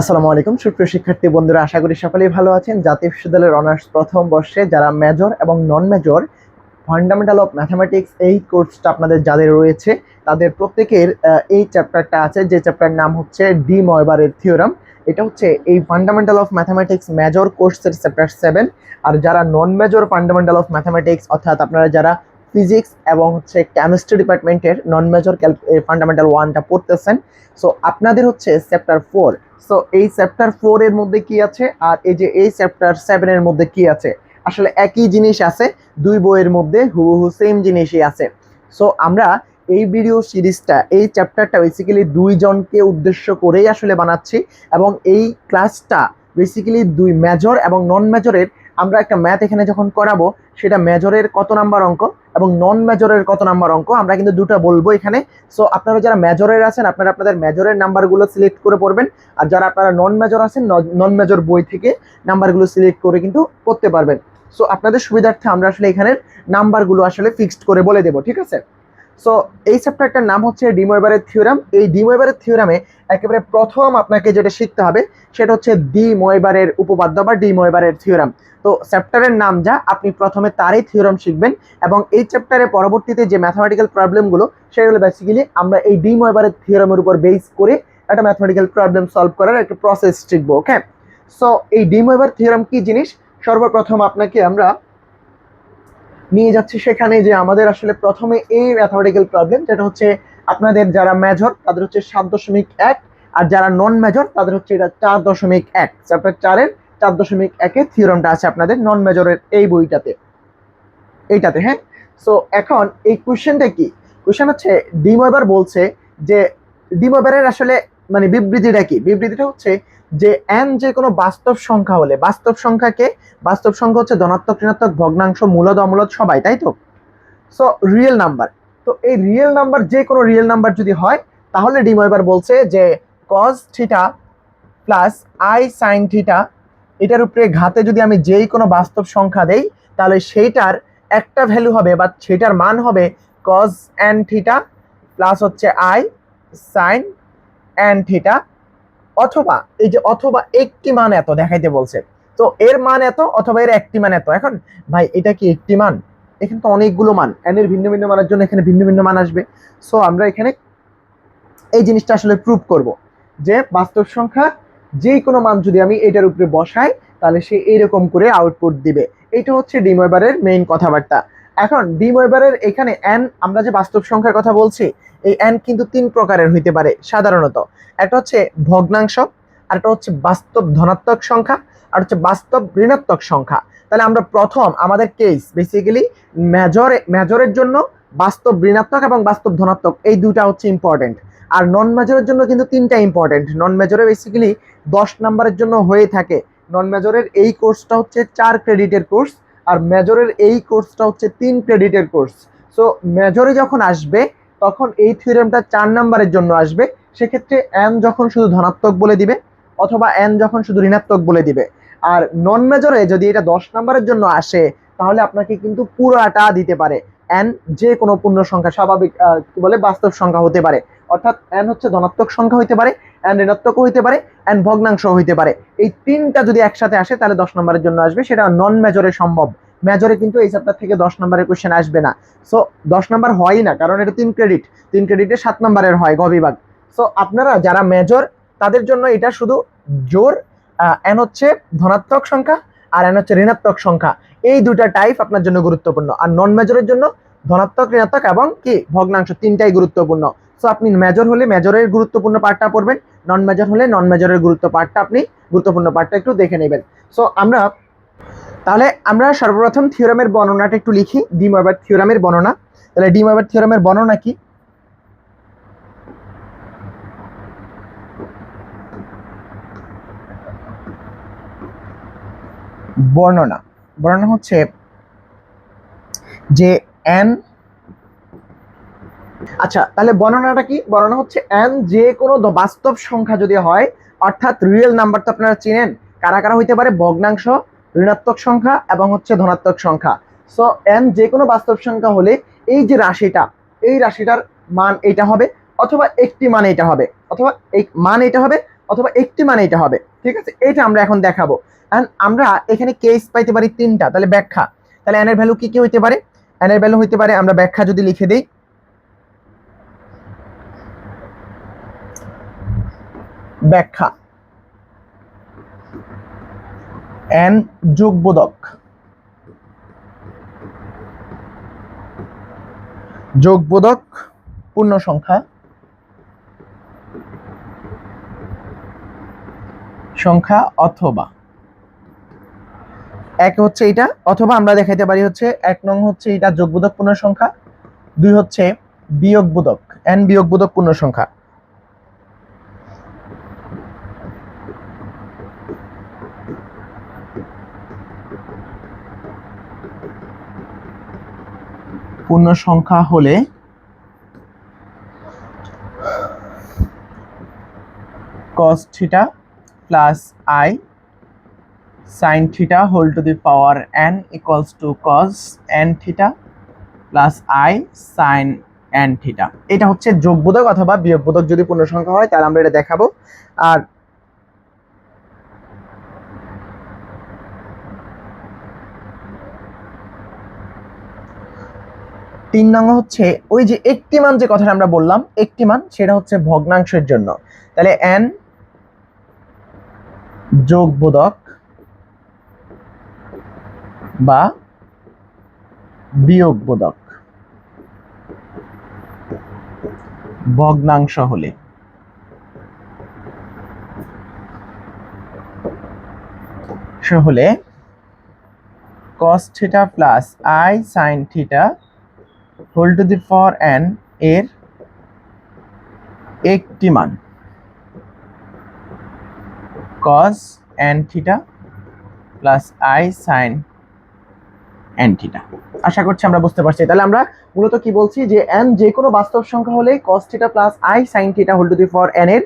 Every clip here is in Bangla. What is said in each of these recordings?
আসসালামু আলাইকুম। সুপ্রিয় শিক্ষার্থী বন্ধুরা, আশা করি সকলেই ভালো আছেন। জাতীয় বিশ্ববিদ্যালয়ের অনার্স প্রথম বর্ষে যারা মেজর এবং non major fundamental of mathematics এই কোর্সটা আপনাদের যাদের রয়েছে, তাদের প্রত্যেকের এই চ্যাপ্টারটা আছে। যে চ্যাপ্টার নাম হচ্ছে ডি ময়বারের থিওরাম এটা হচ্ছে এই ফান্ডামেন্টাল অফ ম্যাথামেটিক্স মেজর কোর্সের চ্যাপ্টার সেভেন আর যারা non major fundamental of mathematics অর্থাৎ আপনারা যারা ফিজিক্স এবং হচ্ছে কেমিস্ট্রি ডিপার্টমেন্টের নন মেজর ফান্ডামেন্টাল ওয়ানটা পড়তেছেন। সো আপনাদের হচ্ছে চ্যাপ্টার ফোর সো এই চ্যাপ্টার ফোর এর মধ্যে কি আছে? আর এই যে এই চ্যাপ্টার সেভেন এর মধ্যে কি আছে? আসলে একই জিনিস আছে, দুই বইয়ের মধ্যে হুবহু সেম জিনিসই আছে। সো আমরা এই ভিডিও সিরিজটা এই চ্যাপ্টারটা বেসিক্যালি দুইজনকে উদ্দেশ্য করেই আসলে বানাচ্ছি এবং এই ক্লাসটা বেসিক্যালি দুই মেজর এবং নন মেজরের আমরা একটা ম্যাথ এখানে যখন করাবো, সেটা মেজরের কত নাম্বার অঙ্ক এবং নন মেজরের কত নাম্বার অঙ্ক আমরা কিন্তু দুটো বলব এখানে। সো আপনারা যারা মেজরের আছেন, আপনারা আপনাদের মেজরের নাম্বারগুলো সিলেক্ট করে পড়বেন। আর যারা আপনারা নন মেজর আছেন নন মেজর বই থেকে নাম্বারগুলো সিলেক্ট করে কিন্তু করতে পারবেন। সো আপনাদের সুবিধার্থে আমরা আসলে এখানের নাম্বারগুলো আসলে ফিক্সড করে বলে দেবো, ঠিক আছে? সো এই চ্যাপ্টারটার নাম হচ্ছে ডিমোয়েবারের থিওরাম এই ডিমোয়েবারের থিওরামে একেবারে প্রথম আপনাকে যেটা শিখতে হবে, সেটা হচ্ছে ডি ময়বারের উপপাদ্য বা ডি ময়বারের থিওরাম তো চ্যাপ্টারের নাম যা, আপনি প্রথমে তারই থিওরাম শিখবেন এবং এই চ্যাপ্টারে পরবর্তীতে যে ম্যাথমেটিক্যাল প্রবলেমগুলো সেগুলো বেসিক্যালি আমরা এই ডি ময়বারের থিওরামের উপর বেস করে একটা ম্যাথমেটিক্যাল প্রবলেম সলভ করার একটা প্রসেস শিখব ওকে সো এই ডি ময়বার থিওরাম কি জিনিস? সর্বপ্রথম আপনাকে আমরা নিয়ে যাচ্ছি সেখানে যে আমাদের আসলে প্রথমে এই ম্যাথমেটিক্যাল প্রবলেম যেটা হচ্ছে আপনাদের যারা মেজর তাদের হচ্ছে সাত দশমিক এক, আর যারা নন মেজর তাদের হচ্ছে এটা চার দশমিক এক। চ্যাপ্টার চারের চার দশমিক একে থিওরামটা আছে আপনাদের নন মেজরের এই বইটাতে। এইটাতে হ্যাঁ? সো এখন এই কোশ্চেনটা কি? কোশ্চেন হচ্ছে ডিমোবার বলছে যে ডিমোবারের আসলে মানে বিবৃতিটা কি? বিবৃতিটা হচ্ছে যে এন যে কোনো বাস্তব সংখ্যা হলে, বাস্তব সংখ্যাকে, বাস্তব সংখ্যা হচ্ছে ধনাত্মক, ঋণাত্মক, ভগ্নাংশ, মূলদ, অমূলদ, সবাই, তাই তো? সো রিয়েল নাম্বার তো এই রিয়েল নাম্বার যে কোনো রিয়েল নাম্বার যদি হয়, তাহলে ডিমোবার বলছে যে cos theta plus i sine theta এটার উপরে ঘাতে যদি আমি যেই কোনো বাস্তব সংখ্যা দেই, তাহলে সেইটার একটা ভ্যালু হবে বা সেটার মান হবে কজ অ্যান থিটা প্লাস হচ্ছে আই সাইন অ্যান থিটা অথবা, এই যে অথবা একটি মান এত দেখাইতে বলছে। তো এর মান এত অথবা এর একটি মান এত। এখন, ভাই, এটা কি একটি মান? এখানে তো অনেকগুলো মান। এন এর ভিন্ন ভিন্ন মানের জন্য এখানে ভিন্ন ভিন্ন মান আসবে। সো আমরা এখানে এই জিনিসটা আসলে প্রুভ করব যে বাস্তব সংখ্যা যে কোনো মান যদি আমি এটার উপরে বসাই, তাহলে সে এইরকম করে আউটপুট দিবে। এটা হচ্ছে ডিমোয়েবারের মেইন কথাবার্তা। এখন ডিমোয়েবারের এখানে এন আমরা যে বাস্তব সংখ্যার কথা বলছি এই অ্যান কিন্তু তিন প্রকারের হইতে পারে সাধারণত। একটা হচ্ছে ভগ্নাংশ, আর একটা হচ্ছে বাস্তব ধনাত্মক সংখ্যা, আর হচ্ছে বাস্তব ঋণাত্মক সংখ্যা। তাহলে আমরা প্রথম আমাদের কেস বেসিক্যালি মেজর মেজরের জন্য বাস্তব ঋণাত্মক এবং বাস্তব ধনাত্মক, এই দুটা হচ্ছে ইম্পর্টেন্ট আর নন মেজরের জন্য কিন্তু তিনটা ইম্পর্টেন্ট নন মেজরে বেসিক্যালি দশ নাম্বারের জন্য হয়ে থাকে। নন মেজরের এই কোর্সটা হচ্ছে চার ক্রেডিটের কোর্স আর মেজরের এই কোর্সটা হচ্ছে তিন ক্রেডিটের কোর্স সো মেজরে যখন আসবে তখন এই থিওরেমটা চার নাম্বারের জন্য আসবে। সেক্ষেত্রে এন যখন শুধু ধনাত্মক বলে দিবে, অথবা এন যখন শুধু ঋণাত্মক বলে দিবে। আর নন মেজরে যদি এটা দশ নাম্বারের জন্য আসে, তাহলে আপনাকে কিন্তু পুরোটা দিতে পারে। এন যে কোনো পূর্ণ সংখ্যা, স্বাভাবিক কি বলে, বাস্তব সংখ্যা হতে পারে। অর্থাৎ এন হচ্ছে ধনাত্মক সংখ্যা হইতে পারে এন ঋণাত্মকও হইতে পারে এন ভগ্নাংশ হইতে পারে। এই তিনটা যদি একসাথে আসে, তাহলে দশ নম্বরের জন্য আসবে। সেটা নন মেজরে সম্ভব। মেজরে কিন্তু এই চ্যাপ্টার থেকে দশ নম্বরের কোশ্চেন আসবে না। সো দশ নম্বর হয়ই না, কারণ এটা তিন ক্রেডিট তিন ক্রেডিটে সাত নম্বরের হয় গ বিভাগ সো আপনারা যারা মেজর তাদের জন্য এটা শুধু জোর এন হচ্ছে ধনাত্মক সংখ্যা আর এন হচ্ছে ঋণাত্মক সংখ্যা। এই দুটা টাইপ আপনার জন্য গুরুত্বপূর্ণ। আর নন মেজরের জন্য ধনাত্মক, ঋণাত্মক এবং কি? ভগ্নাংশ, তিনটাই গুরুত্বপূর্ণ। সো আপনি মেজর হলে মেজরের গুরুত্বপূর্ণ পার্টটা পড়বেন নন মেজর হলে নন মেজরের গুরুত্ব পার্টটা আপনি গুরুত্বপূর্ণ পার্টটা একটু দেখে নেবেন। সো আমরা তাহলে আমরা সর্বপ্রথম থিওরামের বর্ণনাটা একটু লিখি ডিমোবার থিওরামের বর্ণনা। তাহলে ডিমোবার থিওরামের বর্ণনা কি? বর্ণনা। বর্ণনা হচ্ছে যে এন আচ্ছা তাহলে বর্ণনাটা কি? বর্ণনা হচ্ছে এন যে কোনো বাস্তব সংখ্যা যদি হয়, অর্থাৎ রিয়েল নাম্বার তো আপনারা চিনেন, কারা কারা হইতে পারে? ভগ্নাংশ ঋণাত্মক সংখ্যা এবং হচ্ছে ধনাত্মক সংখ্যা। সো এন যে কোনো বাস্তব সংখ্যা হলে এই যে রাশিটা, এই রাশিটার মান এটা হবে অথবা একটি মান এটা হবে, অথবা এই মান এটা হবে অথবা একটি মানে এটা হবে, ঠিক আছে? এটা আমরা এখন দেখাবো। And আমরা এখানে কেস পাইতে পারি তিনটা, তাহলে ব্যাখ্যা। তাহলে এন এর ভ্যালু কি কি হইতে পারে? এন এর ভ্যালু হইতে পারে, আমরা ব্যাখ্যা যদি লিখে দিই। ব্যাখ্যা। এন যোগবোধক। যোগবোধক পূর্ণ সংখ্যা সংখ্যা অথবা। এক হচ্ছে এটা অথবা আমরা দেখাইতে পারি হচ্ছে এক নং হচ্ছে এটা যোগবোধক পূর্ণ সংখ্যা দুই হচ্ছে বিয়োগবোধক, এন বিয়োগবোধক পূর্ণ সংখ্যা পূর্ণ সংখ্যা হলে cos theta plus i sin theta whole to the power n equals to cos n theta plus i sin n theta এটা হচ্ছে যোগবোধক অথবা বিয়োগবোধক যদি পূর্ণ সংখ্যা হয় তাহলে আমরা এটা দেখাবো আর তিন নং হচ্ছে ওই যে একটি মান যে কথাটা আমরা বললাম একটি মান সেটা হচ্ছে ভগ্নাংশের জন্য। তাহলে n যোগবোধক বা বিয়োগবোধক ভগ্নাংশ হলে। হলে cos theta plus i sin theta whole to the for n এর একটি মান। cos n theta plus i sin n theta আশা করছি আমরা বুঝতে পারছি। তাহলে আমরা মূলত কি বলছি যে n যে কোনো বাস্তব সংখ্যা হলে cos theta plus i sin theta whole to the for n এর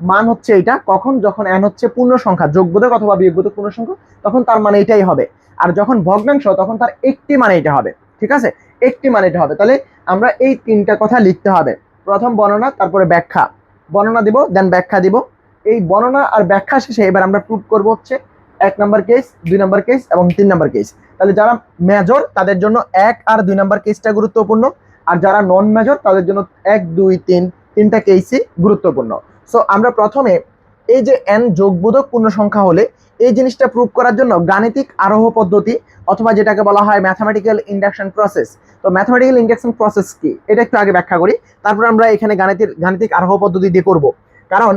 মান হচ্ছে এটা কখন? যখন n হচ্ছে পূর্ণ সংখ্যা যোগবোধক অথবা বিয়োগবোধক পূর্ণ সংখ্যা তখন তার মানে এটাই হবে। আর যখন ভগ্নাংশ, তখন তার একটি মানে এটা হবে। ঠিক আছে? একটি মানে হবে। তাহলে আমরা এই তিনটা কথা লিখতে হবে। প্রথম বর্ণনা, তারপরে ব্যাখ্যা। বর্ণনা দিব দেন ব্যাখ্যা দিব। এই বর্ণনা আর ব্যাখ্যা শেষে এবার আমরা প্রুভ করব হচ্ছে এক নাম্বার কেস দুই নাম্বার কেস এবং তিন নাম্বার কেস তাহলে যারা মেজর তাদের জন্য এক আর দুই নাম্বার কেসটা গুরুত্বপূর্ণ। আর যারা নন মেজর তাদের জন্য এক, দুই, তিন, তিনটা কেসই গুরুত্বপূর্ণ। সো আমরা প্রথমে এই যে এন যোগবোধক পূর্ণ সংখ্যা হলে এই জিনিসটা প্রুভ করার জন্য গাণিতিক আরোহ পদ্ধতি অথবা যেটাকে বলা হয় ম্যাথামেটিক্যাল ইন্ডাকশন প্রসেস তো ম্যাথামেটিক্যাল ইন্ডাকশন প্রসেস কি? এটা একটু আগে ব্যাখ্যা করি। তারপর আমরা এখানে গাণিতিক গাণিতিক আরোহ পদ্ধতি দিয়ে করব। কারণ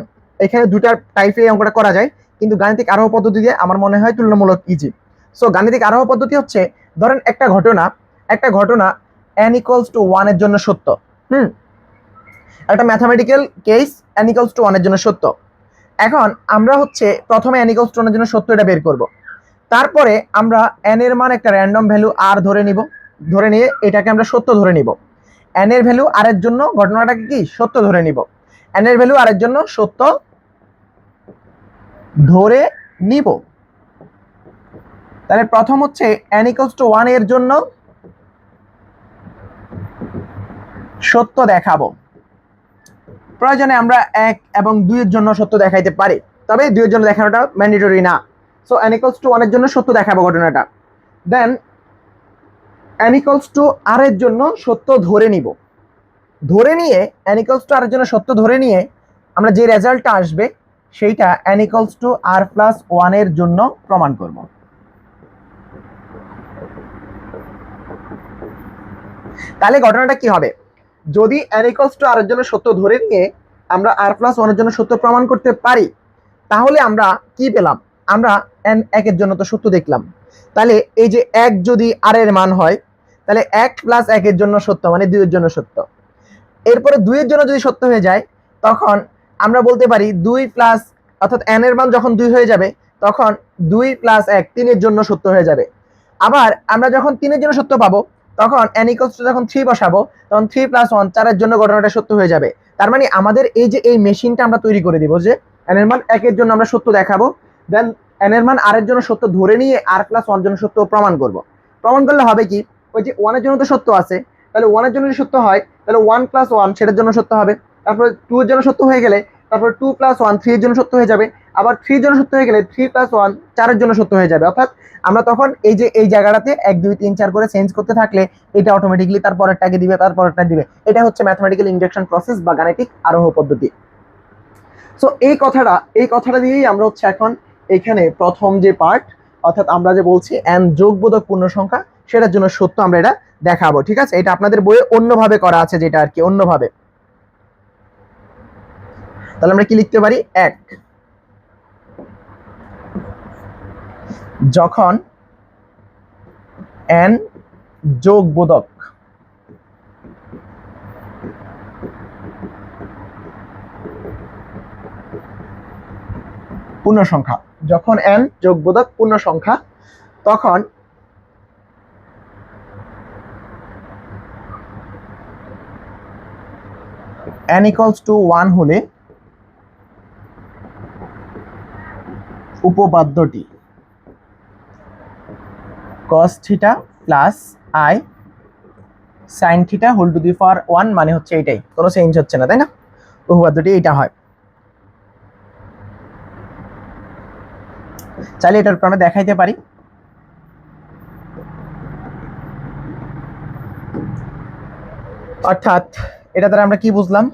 এখানে দুটা টাইপে অঙ্কটা করা যায়, কিন্তু গাণিতিক আরোহ পদ্ধতি দিয়ে আমার মনে হয় তুলনামূলক ইজি সো গাণিতিক আরোহ পদ্ধতি হচ্ছে, ধরেন একটা ঘটনা একটা ঘটনা এন ইকুয়ালস টু ওয়ানের জন্য সত্য। হুম? একটা mathematical case n equals to ওয়ানের জন্য সত্য। এখন আমরা হচ্ছে প্রথমে ওয়ানের জন্য সত্য এটা বের করব। তারপরে আমরা এন এর মান একটা র্যান্ডম ভ্যালু আর ধরে নিব। ধরে নিয়ে এটাকে আমরা সত্য ধরে নিব। এন এর ভ্যালু আর এর জন্য ঘটনাটাকে কি? সত্য ধরে নিব। এন এর ভ্যালু আর এর জন্য সত্য ধরে নিব। তাহলে প্রথম হচ্ছে ইকুয়ালস টু ওয়ানের জন্য সত্য দেখাবো। প্রয়োজনে আমরা এক এবং দুইয়ের জন্য সত্য দেখাইতে পারি। তবে দুইয়ের জন্য দেখানোটা ম্যান্ডেটরি না। সো অ্যানিকলস টু ওয়ানের জন্য সত্য দেখাবো ঘটনাটা। দেন অ্যানিকলস টু আর এর জন্য সত্য ধরে নিব। ধরে নিয়ে অ্যানিকলস টু আর এর জন্য সত্য ধরে নিয়ে আমরা যে রেজাল্টটা আসবে, সেইটা অ্যানিকলস টু আর প্লাস ওয়ানের জন্য প্রমাণ করব। তাহলে ঘটনাটা কি হবে? যদি ইকুয়ালস টু আর এর জন্য সত্য ধরে নিয়ে আমরা আর প্লাস ওয়ানের জন্য সত্য প্রমাণ করতে পারি, তাহলে আমরা কি পেলাম? আমরা এন একের জন্য তো সত্য দেখলাম। তাহলে এই যে এক যদি আর এর মান হয়, তাহলে এক প্লাস একের জন্য সত্য মানে দুইয়ের জন্য সত্য। এরপরে দুইয়ের জন্য যদি সত্য হয়ে যায়, তখন আমরা বলতে পারি দুই প্লাস অর্থাৎ এন এর মান যখন দুই হয়ে যাবে, তখন দুই প্লাস এক তিনের জন্য সত্য হয়ে যাবে। আবার আমরা যখন তিনের জন্য সত্য পাবো তখন এন ইকলস টু যখন থ্রি বসাবো, তখন থ্রি প্লাস ওয়ান চারের জন্য ঘটনাটা সত্য হয়ে যাবে। তার মানে আমাদের এই যে এই মেশিনটা আমরা তৈরি করে দিব যে এন এর মান একের জন্য আমরা সত্য দেখাবো দেন এন এর মান আর এর জন্য সত্য ধরে নিয়ে আর প্লাস ওয়ান জন্য সত্য প্রমাণ করব। প্রমাণ করলে হবে কি? ওই যে ওয়ানের জন্য তো সত্য আছে, তাহলে ওয়ানের জন্য যদি সত্য হয়, তাহলে ওয়ান প্লাস ওয়ান সেটার জন্য সত্য হবে। তারপরে টু এর জন্য সত্য হয়ে গেলে তারপর টু প্লাস ওয়ান থ্রি এর জন্য সত্য হয়ে যাবে। আবার থ্রি জন্য সত্য হয়ে গেলে থ্রি প্লাস ওয়ান চারের জন্য সত্য হয়ে যাবে। অর্থাৎ আমরা তখন এই যে, এই জায়গাটাতে এক, দুই, তিন, চার করে চেঞ্জ করতে থাকলে এটা অটোমেটিকলি তার পরেরটাকে দিবে, তার পরেরটা দিবে। এটা হচ্ছে ম্যাথমেটিক্যাল ইন্ডাকশন প্রসেস বা গাণিতিক আরোহ পদ্ধতি। সো এই কথাটা এই কথাটা দিয়েই আমরা হচ্ছে এখন এখানে প্রথম যে পার্ট অর্থাৎ আমরা যে বলছি এন যোগবোধক পূর্ণ সংখ্যা, সেটার জন্য সত্য আমরা এটা দেখাবো, ঠিক আছে? এটা আপনাদের বইয়ে অন্যভাবে করা আছে যেটা আর কি, অন্যভাবে। তাহলে আমরা কি লিখতে পারি? এক। যখন এন যোগ যোগবোধক পূর্ণ সংখ্যা যখন এন যোগবোধক পূর্ণ সংখ্যা তখন n equals to 1 হলে উপপাদ্যটি। cos theta plus i sin theta whole to the power 1 মানে হচ্ছে এটাই কোনো চেঞ্জ হচ্ছে না, তাই না? উপপাদ্যটি এইটা হয়। চাইলে এটার উপর আমরা দেখাইতে পারি। অর্থাৎ এটা দ্বারা আমরা কি বুঝলাম?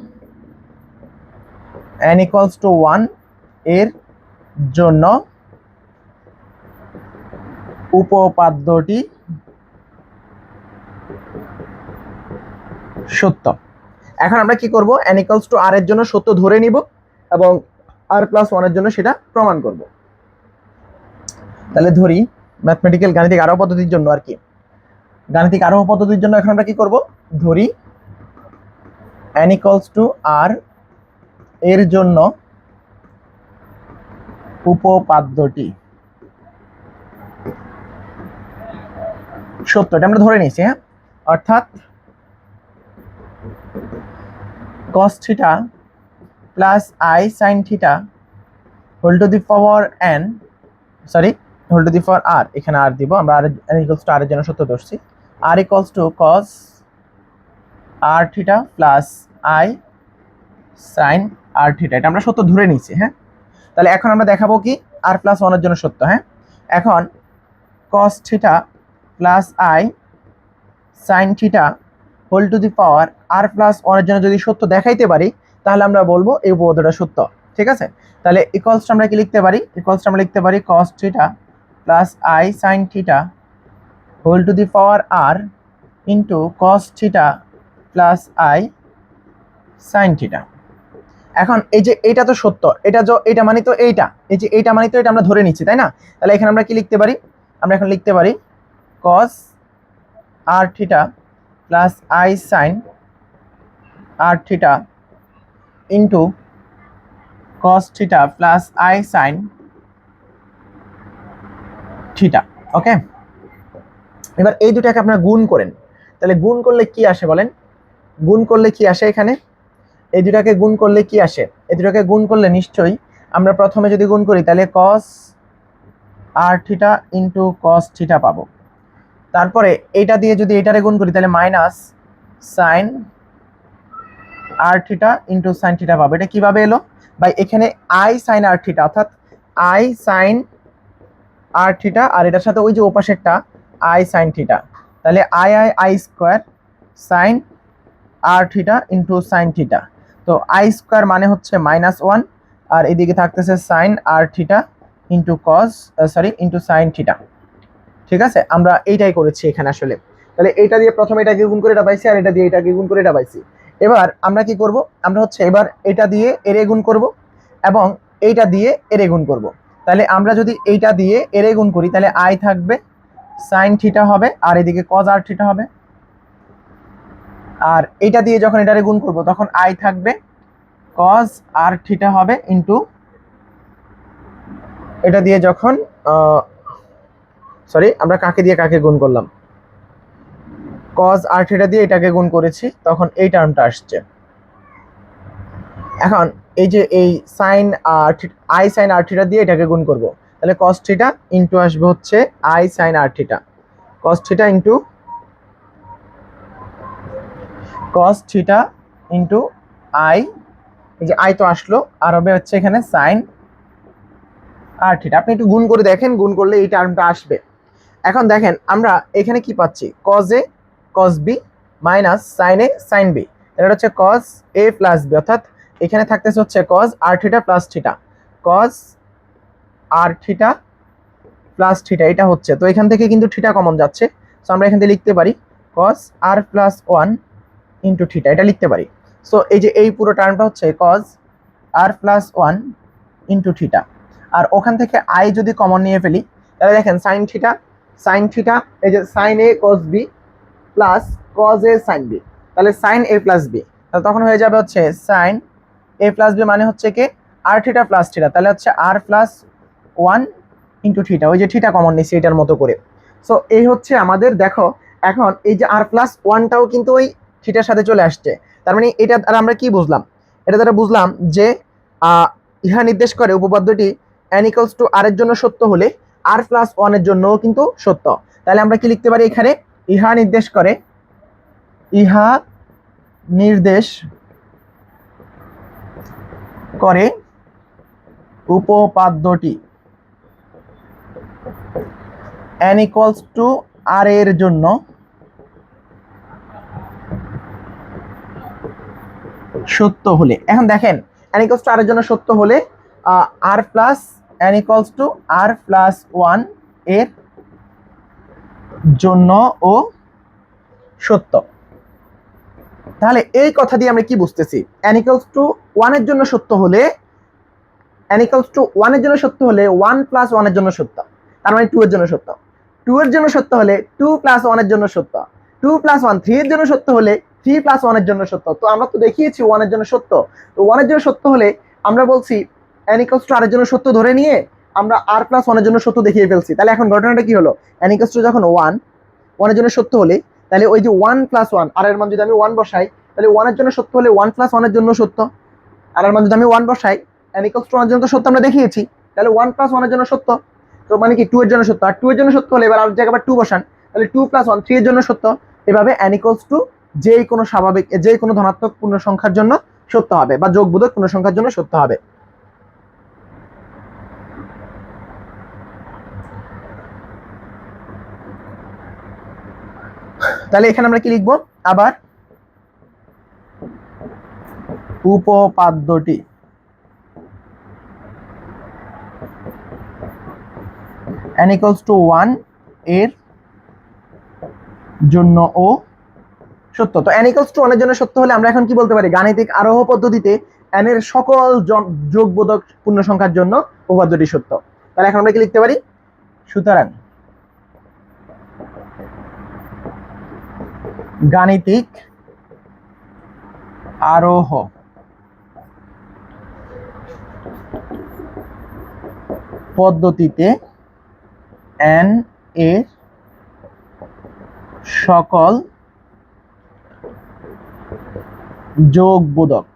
n ইকুয়ালস টু ওয়ানের জন্য উপপাদ্যটি সত্য। এখন আমরা কি করব? n ইকুয়ালস টু আর এর জন্য সত্য ধরে নিব এবং আর প্লাস ওয়ানের জন্য সেটা প্রমাণ করব। তাহলে ধরি ম্যাথমেটিক্যাল গাণিতিক আরোহ পদ্ধতির জন্য আর কি। গাণিতিক আরোহ পদ্ধতির জন্য এখন আমরা কি করব? ধরি equals to r এর জন্য উপপাদ্যটি। সত্য আমরা ধরে নিয়েছি হ্যাঁ? অর্থাৎ cos theta plus i sine theta whole to the power n sorry whole to the power r, এখানে r দিব, আমরা r, n equals to r এর জন্য সত্য ধরছি। r equals to cos r theta plus i sine r theta এটা আমরা সত্য ধরে নিয়েছি হ্যাঁ? তাহলে এখন আমরা দেখাবো কি? আর প্লাস ওয়ানের জন্য সত্য হ্যাঁ? এখন cos theta plus i sine theta whole to the power r plus ওয়ানের জন্য যদি সত্য দেখাইতে পারি, তাহলে আমরা বলব এই উপপাদ্যটা সত্য, ঠিক আছে? তাহলে ইকুয়ালসটা আমরা কি লিখতে পারি? ইকুয়ালসটা আমরা লিখতে পারি cos theta plus i sine theta whole to the power r into cos theta plus i sine theta এখন এই যে এটা তো সত্য এটা এটা মানে তো এইটা, এই যে এইটা মানে তো এটা আমরা ধরে নিচ্ছি, তাই না? তাহলে এখানে আমরা কি লিখতে পারি? আমরা এখন লিখতে পারি cos r theta plus i sine r theta into cos theta plus i sine theta okay এবার এই দুটাকে আপনারা গুণ করেন। তাহলে গুণ করলে কি আসে বলেন? গুণ করলে কি আসে এখানে? এই দুটাকে গুণ করলে কি আসে? এই দুটাকে গুণ করলে নিশ্চয়ই আমরা প্রথমে যদি গুণ করি, তাহলে cos r theta into cos theta পাবো। তারপরে এইটা দিয়ে যদি এটারে গুণ করি, তাহলে minus sine r theta into sine theta পাবো। এটা কীভাবে এলো? ভাই, এখানে আই সাইন আর থিটা অর্থাৎ আই সাইন আর থিটা আর এটার সাথে ওই যে ওপাশেরটা আই সাইন থিটা তাহলে i i i square sine r theta into sine theta তো আই স্কোয়ার মানে হচ্ছে মাইনাস ওয়ান আর এদিকে থাকতেছে sine r theta into cos sorry into sine theta ঠিক আছে? আমরা এইটাই করেছি এখানে আসলে। তাহলে এইটা দিয়ে প্রথমে এটাকে গুণ করে এটা পাইছি আর এটা দিয়ে এটাকে গুণ করে এটা পাইছি এবার আমরা কি করব? আমরা হচ্ছে এবার এটা দিয়ে এরে গুণ করব, এবং এইটা দিয়ে এরে গুণ করব। তাহলে আমরা যদি এইটা দিয়ে এরে গুণ করি, তাহলে আই থাকবে সাইন থিটা হবে, আর এদিকে কজ আর থিটা হবে। আর এটা দিয়ে যখন এটারে গুণ করব, তখন আই থাকবে কজ আর থিটা হবে ইন্টু এটা দিয়ে যখন সরি আমরা কাকে দিয়ে কাকে গুণ করলাম? কজ আর থিটা দিয়ে এটাকে গুণ করেছি, তখন এই টার্মটা আসছে। এখন এই যে এই sine r i sine r theta দিয়ে এটাকে গুণ করব, তাহলে কস থিটা ইন্টু আসবে হচ্ছে i sine r theta cos theta into cos theta into i এই যে আই তো আসলো, আর হবে হচ্ছে এখানে সাইন আর থিটা আপনি একটু গুণ করে দেখেন, গুণ করলে এই টার্মটা আসবে। এখন দেখেন, আমরা এখানে কি পাচ্ছি? Cos A cos B minus sine A sine B এটা হচ্ছে কজ এ প্লাস বি অর্থাৎ এখানে থাকতেছে হচ্ছে cos r theta plus theta cos r theta plus theta এটা হচ্ছে। তো এখান থেকে কিন্তু থিটা কমন যাচ্ছে। সো আমরা এখান থেকে লিখতে পারি cos r plus one into theta এটা লিখতে পারি। সো এই যে এই পুরো টার্মটা হচ্ছে cos r plus one into theta আর ওখান থেকে আই যদি কমন নিয়ে ফেলি, তাহলে দেখেন সাইন থিটা সাইন থিটা এই যে sine A cos B plus cos A sine B তাহলে সাইন এ প্লাস বি তাহলে তখন হয়ে যাবে হচ্ছে সাইন এ প্লাস বি মানে হচ্ছে কি? আর থিটা প্লাস থিটা তাহলে হচ্ছে r plus one into theta ওই যে থিটা কমন নিচ্ছি এটার মতো করে। সো এই হচ্ছে আমাদের, দেখো, এখন এই যে আর প্লাস ওয়ানটাও কিন্তু ওই থিটার সাথে চলে আসছে। তার মানে এটা দ্বারা আমরা কি বুঝলাম? এটা দ্বারা বুঝলাম যে ইহা নির্দেশ করে উপপাদ্যটি অ্যান ইকলস টু আর এর জন্য সত্য হলে আর প্লাস ওয়ানের জন্যও কিন্তু সত্য। তাহলে আমরা কি লিখতে পারি এখানে? ইহা নির্দেশ করে, ইহা নির্দেশ করে উপপাদ্যটি equals টু আর এর জন্য সত্য হলে। এখন দেখেন equals টু আর এর জন্য সত্য হলে r plus equals to r plus ওয়ানের জন্য ও সত্য। তাহলে এই কথা দিয়ে আমরা কি বুঝতেছি? equals টু ওয়ানের জন্য সত্য হলে equals টু ওয়ানের জন্য সত্য হলে ওয়ান প্লাস ওয়ানের জন্য সত্য। তার মানে টু এর জন্য সত্য। টু এর জন্য সত্য হলে টু প্লাস ওয়ানের জন্য সত্য। টু প্লাস ওয়ান থ্রি এর জন্য সত্য হলে থ্রি প্লাস ওয়ানের জন্য সত্য তো আমরা তো দেখিয়েছি ওয়ানের জন্য সত্য তো ওয়ানের জন্য সত্য হলে আমরা বলছি অ্যানিকলস টু আরের জন্য সত্য ধরে নিয়ে আমরা আর প্লাস ওয়ানের জন্য সত্য দেখিয়ে ফেলছি তাহলে এখন ঘটনাটা কি হলো অ্যানিকলস টু যখন ওয়ান ওয়ানের জন্য সত্য হলে তাহলে ওই যে ওয়ান প্লাস ওয়ান আর এর মান যদি আমি ওয়ান বসাই তাহলে ওয়ানের জন্য সত্য হলে ওয়ান প্লাস ওয়ানের জন্য সত্য আর এর মান যদি আমি ওয়ান বসাই অ্যানিকলস টু ওয়ানের জন্য তো সত্য আমরা দেখিয়েছি তাহলে ওয়ান প্লাস ওয়ানের জন্য সত্য তো মানে কি টু এর জন্য সত্য আর টু এর জন্য সত্য হলে এবার আর জায়গায় টু বসান তাহলে টু প্লাস ওয়ান থ্রি এর জন্য সত্য এভাবে অ্যানিকলস টু যে কোনো স্বাভাবিক যে কোনো ধনাত্মক পূর্ণ সংখ্যার জন্য সত্য হবে বা যোগবোধক পূর্ণ সংখ্যার জন্য সত্য হবে। তাহলে এখানে আমরা কি লিখব? আবার উপপাদ্যটি। n equals to 1 এর জন্য ও সত্য। তো equals to 1 এর জন্য সত্য হলে আমরা এখন কি বলতে পারি? গাণিতিক আরোহ পদ্ধতিতে n এর সকল যোগবোধক পূর্ণ সংখ্যার জন্য উপপাদ্যটি সত্য। তাহলে এখন আমরা কি লিখতে পারি? সুতরাং গাণিতিক আরোহ পদ্ধতিতে এন এর সকল যোগবোধক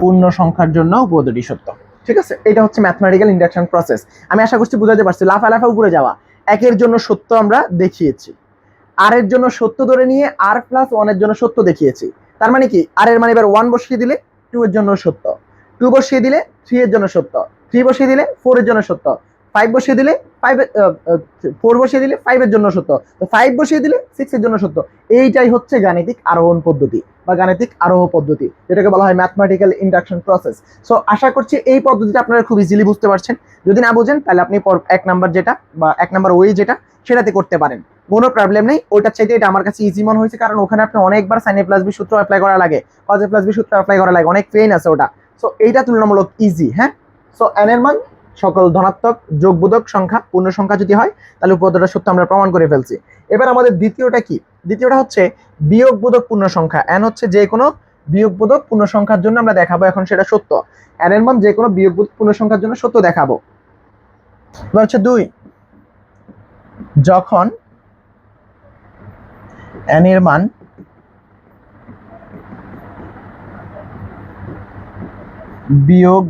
পূর্ণ সংখ্যার জন্য উপপাদ্যটি সত্য। ঠিক আছে? এটা হচ্ছে ম্যাথমেটিক্যাল ইন্ডাকশন প্রসেস আমি আশা করছি বুঝাতে পারছি। লাফা লাফা উপরে যাওয়া। একের জন্য সত্য আমরা দেখিয়েছি। আর এর জন্য সত্য ধরে নিয়ে আর প্লাস ওয়ানের জন্য সত্য দেখিয়েছি। তার মানে কি? আর এর মানে এবার ওয়ান বসিয়ে দিলে টু এর জন্য সত্য। টু বসিয়ে দিলে থ্রি এর জন্য সত্য। থ্রি বসিয়ে দিলে ফোর এর জন্য সত্য। ফাইভ বসিয়ে দিলে ফাইভ ফোর বসিয়ে দিলে ফাইভের জন্য সত্য। তো ফাইভ বসিয়ে দিলে সিক্সের জন্য সত্য। এইটাই হচ্ছে গাণিতিক আরোহণ পদ্ধতি বা গাণিতিক আরোহ পদ্ধতি, যেটাকে বলা হয় ম্যাথমেটিক্যাল ইন্ডাকশন প্রসেস সো আশা করছি এই পদ্ধতিটা আপনারা খুব ইজিলি বুঝতে পারছেন। যদি না বুঝেন, তাহলে আপনি এক নাম্বার যেটা বা এক নাম্বার ওয়ে যেটা, সেটাতে করতে পারেন। কোনো প্রবলেম নেই। ওটার চাইতে এটা আমার কাছে ইজি মনে হয়েছে, কারণ ওখানে আপনি অনেকবার সাইন এ প্লাস বি সূত্র অ্যাপ্লাই করা লাগে কজ এ প্লাস বি সূত্র অ্যাপ্লাই করা লাগে, অনেক পেইন আছে ওটা। সো এইটা তুলনামূলক ইজি হ্যাঁ? সো এর মান সকল ধনাত্মক, যোগবোধক সংখ্যা, পূর্ণ সংখ্যা যদি হয়, তাহলে উপপাদ্যটা সত্য আমরা প্রমাণ করে ফেলছি। এবার আমাদের দ্বিতীয়টা কি? দ্বিতীয়টা হচ্ছে বিয়োগবোধক পূর্ণ সংখ্যা। এন হচ্ছে যে কোনো বিয়োগবোধক পূর্ণ সংখ্যার জন্য আমরা দেখাবো এখন সেটা সত্য। এন এর মান যে কোনো বিয়োগবোধক পূর্ণ সংখ্যার জন্য সত্য দেখাবো। এবার হচ্ছে দুই। যখন এন এর মান বিয়োগ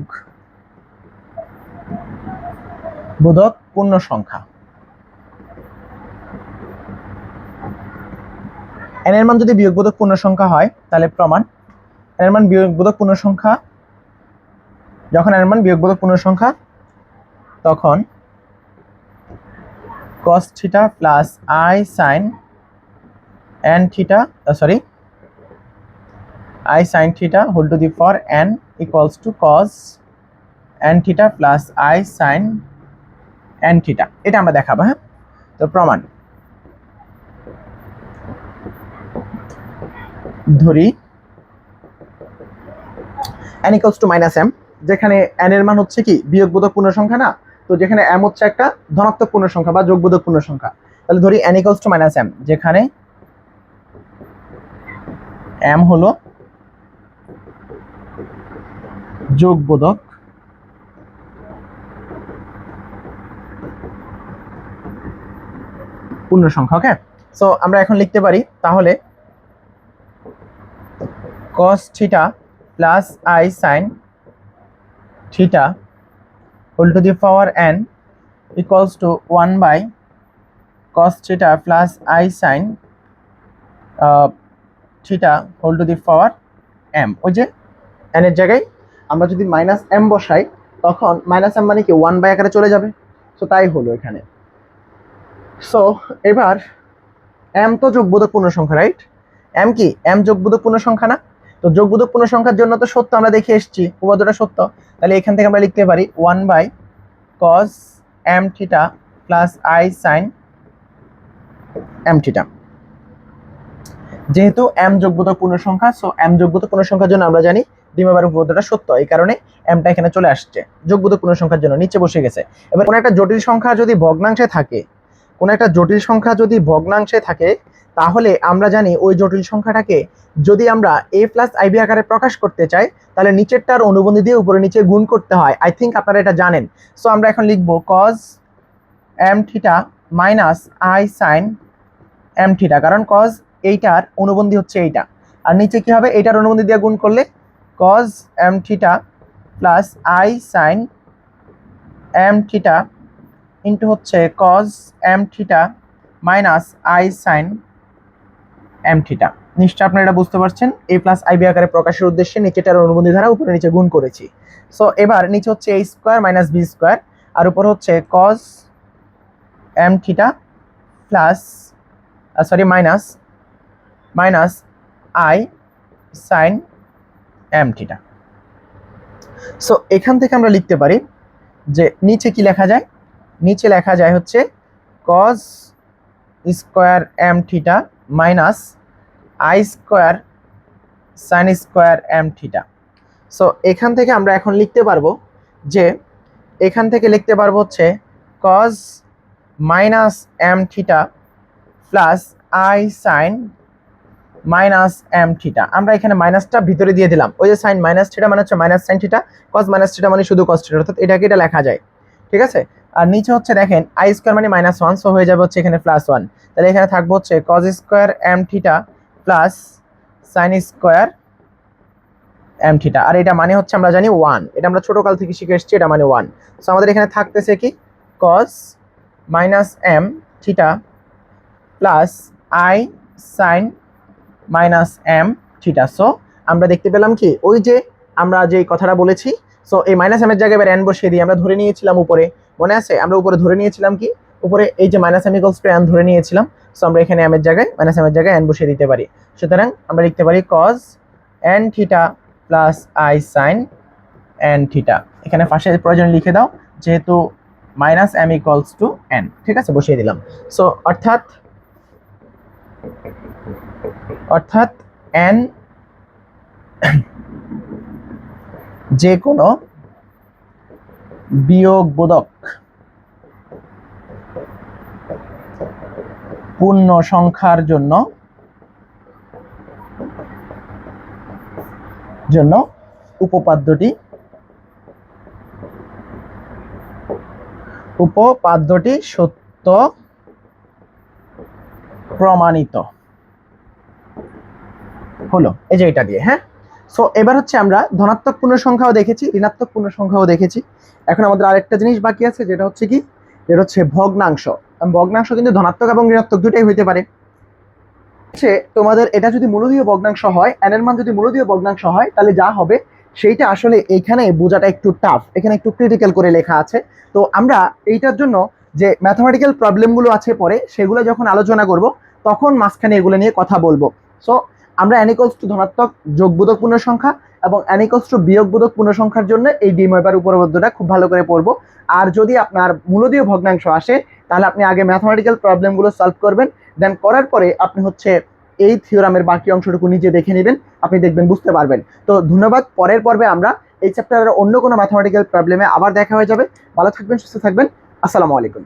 বোধক পূর্ণ সংখ্যা। এন এর মান যদি বিয়োগবোধক পূর্ণ সংখ্যা হয়, তাহলে প্রমাণ। এন এর মান বিয়োগবোধক পূর্ণ সংখ্যা, যখন এন এর মান বিয়োগবোধক পূর্ণ সংখ্যা, তখন cos theta plus i sine n theta sorry i sine theta whole to the for n equals to cos n theta plus i sine n theta এটা আমরা দেখাবো হ্যাঁ? তো প্রমাণ। ধরি। n equals to minus m যেখানে n এর মান হচ্ছে কি, বিয়োগবোধক পূর্ণ সংখ্যা না? তো যেখানে m হচ্ছে একটা ধনাত্মক পূর্ণ সংখ্যা বা যোগবোধক পূর্ণ সংখ্যা তাহলে ধরি n equals to minus m যেখানে m হলো যোগবোধক পূর্ণ সংখ্যা ওকে সো আমরা এখন লিখতে পারি, তাহলে cos theta plus i sine theta whole to the power n equals to one by cos theta plus i sine theta whole to the power m, ওই যে এর জায়গায় আমরা যদি মাইনাস m বসাই, তখন মাইনাস m মানে কি? ওয়ান বাই আকারে চলে যাবে। সো তাই হলো এখানে। সো এবার এম তো যোগবোধক পূর্ণ সংখ্যা রাইট এম কি? এম যোগবোধক পূর্ণ সংখ্যা না? তো যোগবোধক পূর্ণ সংখ্যার জন্য তো সত্য আমরা দেখে এসেছি। উপপাদ্যটা সত্য। তাহলে এখান থেকে আমরা লিখতে পারি one by cos m theta plus i sine m theta যেহেতু এম যোগবোধক পূর্ণ সংখ্যা সো এম যোগবোধক পূর্ণ সংখ্যার জন্য আমরা জানি ডিমেবার উপপাদ্যটা সত্য। এই কারণে এমটা এখানে চলে আসছে। যোগবোধক পূর্ণ সংখ্যার জন্য নিচে বসে গেছে। এবার কোনো একটা জটিল সংখ্যা যদি ভগ্নাংশে থাকে কোনো একটা জটিল সংখ্যা যদি ভগ্নাংশে থাকে, তাহলে আমরা জানি ওই জটিল সংখ্যাটাকে যদি আমরা এ প্লাস আইবি আকারে প্রকাশ করতে চাই, তাহলে নিচেরটার অনুবন্ধী দিয়ে উপরে নিচে গুণ করতে হয়। আই থিঙ্ক আপনারা এটা জানেন। সো আমরা এখন লিখব cos m theta minus i sine m theta কারণ কজ এইটার অনুবন্ধী হচ্ছে এইটা। আর নিচে কি হবে? এইটার অনুবন্ধী দিয়ে গুণ করলে cos m theta plus i sine m theta into হচ্ছে cos m theta minus i sine m theta নিশ্চয় আপনারা এটা বুঝতে পারছেন? এ প্লাস আইবি আকারে প্রকাশের উদ্দেশ্যে নিচেটার অনুবন্ধী ধারা উপরে নিচে গুণ করেছি। সো এবার নিচে হচ্ছে A square minus B square আর উপর হচ্ছে cos m theta plus sorry minus minus i sine m theta so এখান থেকে আমরা লিখতে পারি যে নিচে কি লেখা যায়? নিচে লেখা যায় হচ্ছে cos square m theta minus i square sine square m theta so এখান থেকে আমরা এখন লিখতে পারব যে এখান থেকে লিখতে পারব হচ্ছে cos minus m theta plus i sine minus m theta আমরা এখানে মাইনাসটা ভিতরে দিয়ে দিলাম। ওই যে সাইন মাইনাস থিটা মানে হচ্ছে minus sine theta cos minus theta মানে শুধু কস থিটা অর্থাৎ এটাকে এটা লেখা যায়। ঠিক আছে? আর নিচে হচ্ছে দেখেন আই স্কোয়ার মানে মাইনাস ওয়ান সো হয়ে যাবে হচ্ছে এখানে প্লাস ওয়ান তাহলে এখানে থাকব হচ্ছে cos square m theta plus sine square m theta আর এটা মানে হচ্ছে আমরা জানি ওয়ান এটা আমরা ছোটকাল থেকে শিখে এসেছি, এটা মানে ওয়ান সো আমাদের এখানে থাকতেছে কি? Cos minus m theta plus i sine minus m theta so আমরা দেখতে পেলাম কি? ওই যে আমরা যে কথাটা বলেছি সো এই মাইনাস এম এর জায়গায় এবার এন বসিয়ে দিয়ে আমরা ধরে নিয়েছিলাম উপরে। মনে আছে? আমরা উপরে ধরে নিয়েছিলাম কি? উপরে এই যে মাইনাস এম ইকলস টু ধরে নিয়েছিলাম। সো আমরা এখানে এম এর জায়গায় মাইনাস এম এর জায়গায় এন বসিয়ে দিতে পারি। সুতরাং আমরা লিখতে পারি cos n theta plus i sine n theta এখানে পাশে প্রয়োজন লিখে দাও, যেহেতু minus m equals to n ঠিক আছে? বসিয়ে দিলাম। সো অর্থাৎ অর্থাৎ এন যে কোনো বিয়োগ বোধক পূর্ণ সংখ্যার জন্য জন্য উপপাদ্যটি উপপাদ্যটি সত্য প্রমাণিত। হলো, এই যে এটা দিয়ে হ্যাঁ? সো এবার হচ্ছে আমরা ধনাত্মক পূর্ণ সংখ্যাও দেখেছি, ঋণাত্মক পূর্ণ সংখ্যাও দেখেছি। এখন আমাদের আরেকটা জিনিস বাকি আছে, যেটা হচ্ছে কি? যেটা হচ্ছে ভগ্নাংশ। ভগ্নাংশ কিন্তু ধনাত্মক এবং ঋণাত্মক দুটাই হইতে পারে। তোমাদের এটা যদি মূলদীয় ভগ্নাংশ হয় এন এর মান যদি মূলদীয় ভগ্নাংশ হয়, তাহলে যা হবে সেইটা আসলে এইখানে বোঝাটা একটু টাফ এখানে একটু ক্রিটিক্যাল করে লেখা আছে। তো আমরা এইটার জন্য যে ম্যাথমেটিক্যাল প্রবলেমগুলো আছে পরে, সেগুলো যখন আলোচনা করব, তখন মাঝখানে এগুলো নিয়ে কথা বলব। সো আমরা অ্যানিকলস টু ধনাত্মক, যোগবোধক পূর্ণ সংখ্যা এবং অ্যানিকলস টু বিয়োগবোধক পূর্ণ সংখ্যার জন্য এই ডিময়বার উপপাদ্যটা খুব ভালো করে পড়ব। আর যদি আপনার মূলদীয় ভগ্নাংশ আসে, তাহলে আপনি আগে ম্যাথমেটিক্যাল প্রবলেমগুলো সলভ করবেন দেন করার পরে আপনি হচ্ছে এই থিওরামের বাকি অংশটুকু নিজে দেখে নেবেন, আপনি দেখবেন বুঝতে পারবেন। তো ধন্যবাদ, পরের পর্বে আমরা এই চ্যাপ্টারের অন্য কোনো ম্যাথমেটিক্যাল প্রবলেমে আবার দেখা হয়ে যাবে। ভালো থাকবেন, সুস্থ থাকবেন। আসসালামু আলাইকুম।